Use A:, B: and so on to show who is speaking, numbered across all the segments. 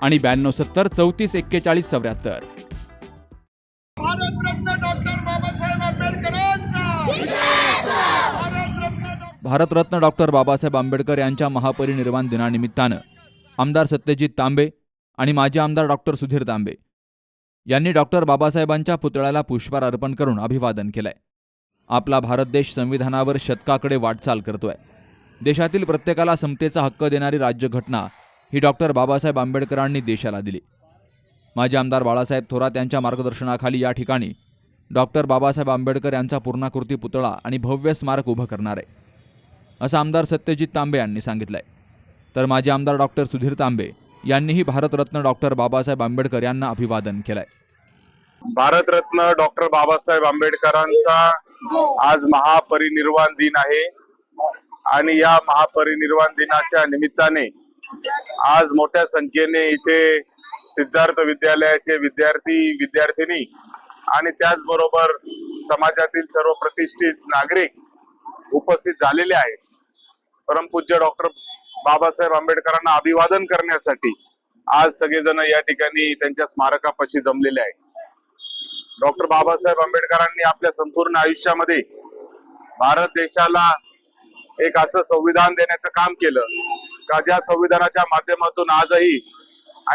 A: आणि ब्याण्णव सत्तर चौतीस एक्केचाळीस चौऱ्याहत्तर.
B: भारतरत्न डॉक्टर बाबासाहेब
A: आंबेडकर यांच्या महापरिनिर्वाण दिनानिमित्तानं आमदार सत्यजित तांबे आणि माजी आमदार डॉक्टर सुधीर तांबे यांनी डॉक्टर बाबासाहेबांच्या पुतळ्याला पुष्पहार अर्पण करून अभिवादन केलंय. आपला भारत देश संविधानावर शतकाकडे वाटचाल करतोय. देशातील प्रत्येकाला समतेचा हक्क देणारी राज्यघटना ही डॉक्टर बाबासाहेब आंबेडकरांनी देशाला दिली. माजी आमदार बाळासाहेब थोरात यांच्या मार्गदर्शनाखाली या ठिकाणी डॉक्टर बाबासाहेब आंबेडकर यांचा पूर्णाकृती पुतळा आणि भव्य स्मारक उभं करणार आहे असं आमदार सत्यजित तांबे यांनी सांगितलंय. तर माजी आमदार डॉक्टर सुधीर तांबे यांनीही भारतरत्न डॉक्टर बाबासाहेब आंबेडकर यांना अभिवादन केलंय.
C: भारतरत्न डॉक्टर बाबासाहेब आंबेडकरांचा आज महापरिनिर्वाण दिन आहे आणि या महापरिनिर्वाण दिनाच्या निमित्ताने आज मोठ्या संख्येने इथे सिद्धार्थ विद्यालयाचे विद्यार्थी विद्यार्थिनी आणि त्याचबरोबर समाजातील सर्व प्रतिष्ठित नागरिक उपस्थित झालेले आहेत. परमपूज्य डॉक्टर बाबासाहेब आंबेडकरांना अभिवादन करण्यासाठी आज सगळेजण या ठिकाणी त्यांच्या स्मारकापाशी जमलेले आहेत. डॉक्टर बाबासाहेब आंबेडकरांनी आपल्या संपूर्ण आयुष्यामध्ये भारत देशाला एक असं संविधान देण्याचं काम केलं. का ज्या संविधानाच्या माध्यमातून आजही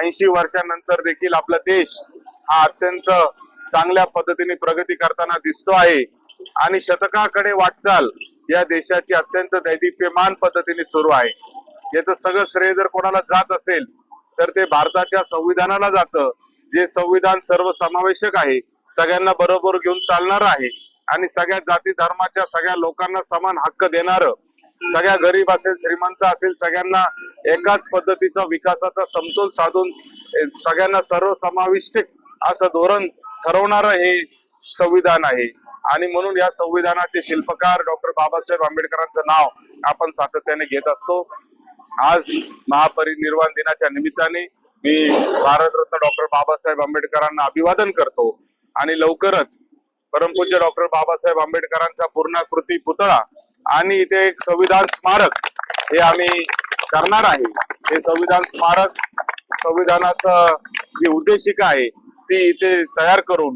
C: ऐंशी वर्षानंतर देखील आपला देश हा अत्यंत चांगल्या पद्धतीने प्रगती करताना दिसतो आहे. आणि शतकाकडे वाटचाल या देशाची अत्यंत दैदिप्यमान पद्धतीने सुरू आहे. याचं सगळं श्रेय जर कोणाला जात असेल तर ते भारताच्या संविधानाला जातं. जे संविधान सर्वसमावेशक आहे सगळ्यांना बरोबर घेऊन चालणार आहे. आणि सगळ्या जाती धर्माच्या सगळ्या लोकांना समान हक्क देणारं सगळ्या गरीब असेल श्रीमंत असेल सगळ्यांना एकाच पद्धतीचा विकासाचा समतोल साधून सगळ्यांना सर्वसमाविष्ट असं धोरण ठरवणारं हे संविधान आहे. आणि म्हणून या संविधानाचे शिल्पकार डॉक्टर बाबासाहेब आंबेडकरांचं नाव आपण सातत्याने घेत असतो. आज महापरिनिर्वाण दिनाच्या निमित्ताने मी भारतरत्न डॉक्टर बाबासाहेब आंबेडकरांना अभिवादन करतो. आणि लवकरच परमपूज्य डॉक्टर बाबासाहेब आंबेडकरांचा पूर्णाकृती पुतळा आणि इथे एक संविधान स्मारक हे आम्ही करणार आहे. हे संविधान स्मारक संविधानाचं जी उद्देशिका आहे ती इथे तयार करून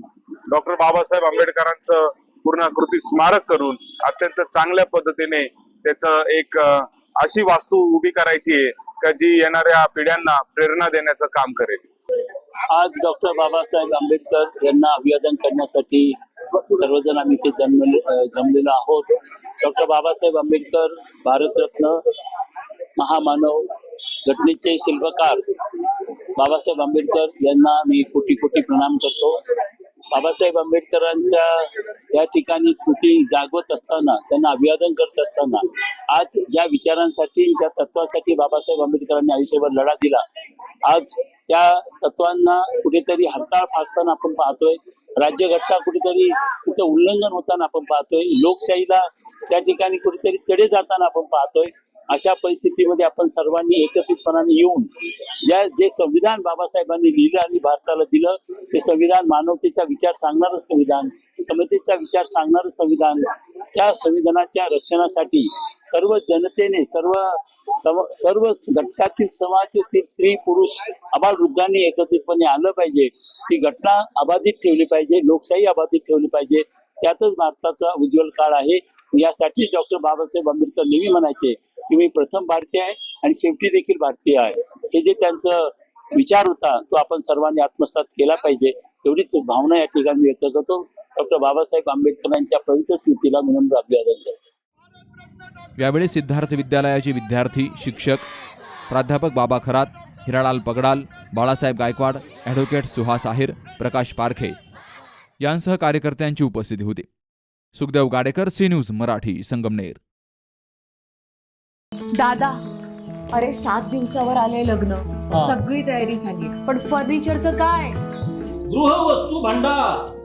C: डॉक्टर बाबासाहेब आंबेडकरांचं पूर्णाकृती स्मारक करून अत्यंत चांगल्या पद्धतीने त्याचं एक अशी वास्तू उभी करायची आहे का जी येणाऱ्या पिढ्यांना प्रेरणा देण्याचं काम करेल.
D: आज डॉक्टर बाबासाहेब आंबेडकर यांना अभिवादन करण्यासाठी सर्वजण आम्ही इथे जन्मले जमलेलो आहोत. डॉक्टर बाबासाहेब आंबेडकर भारतरत्न महामानव घटनेचे शिल्पकार बाबासाहेब आंबेडकर यांना मी कोटी कोटी प्रणाम करतो. बाबासाहेब आंबेडकरांच्या या ठिकाणी स्मृती जागवत असताना त्यांना अभिवादन करत असताना आज ज्या विचारांसाठी ज्या तत्वासाठी बाबासाहेब आंबेडकरांनी आयुष्यभर लढा दिला आज त्या तत्वांना कुठेतरी हरताळ फासताना आपण पाहतोय. राज्यघटना कुठेतरी तिचं उल्लंघन होताना आपण पाहतोय. लोकशाहीला त्या ठिकाणी कुठेतरी तडे जाताना आपण पाहतोय. अशा परिस्थितीमध्ये आपण सर्वांनी एकत्रितपणाने येऊन ज्या जे संविधान बाबासाहेबांनी लिहिलं आणि भारताला दिलं ते संविधान मानवतेचा विचार सांगणारं संविधान समतेचा विचार सांगणारं संविधान त्या संविधानाच्या रक्षणासाठी सर्व जनतेने सर्व सर्व घटकातील समाजातील स्त्री पुरुष आबाल वृद्धांनी एकत्रितपणे आलं पाहिजे. ती घटना अबाधित ठेवली पाहिजे लोकशाही अबाधित ठेवली पाहिजे. त्यातच भारताचा उज्ज्वल काळ आहे. यासाठी डॉक्टर बाबासाहेब आंबेडकर नेहमी म्हणायचे की मी प्रथम भारतीय आहे आणि शेवटी देखील भारतीय आहे. हे जे त्यांचं विचार होता तो आपण सर्वांनी आत्मसात केला पाहिजे. एवढीच भावना या ठिकाणी व्यक्त करतो. डॉक्टर बाबासाहेब आंबेडकरांच्या पवित्र स्मृतीला विनम्र अभिवादन करतो.
A: यावेळी सिद्धार्थ विद्यालयाचे विद्यार्थी शिक्षक प्राध्यापक बाबा खरात हिरालाल पगडाल बाळासाहेब गायकवाड ॲडव्होकेट सुहास आहेर प्रकाश पारखे यांसह कार्यकर्त्यांची उपस्थिती होती. Sukhdev Gadekar C news Marathi Sangamner.
E: दादा अरे सात दिवसावर आले लग्न. सगळी तयारी झाली. पण फर्निचरचं काय? गृहवस्तू भांडार.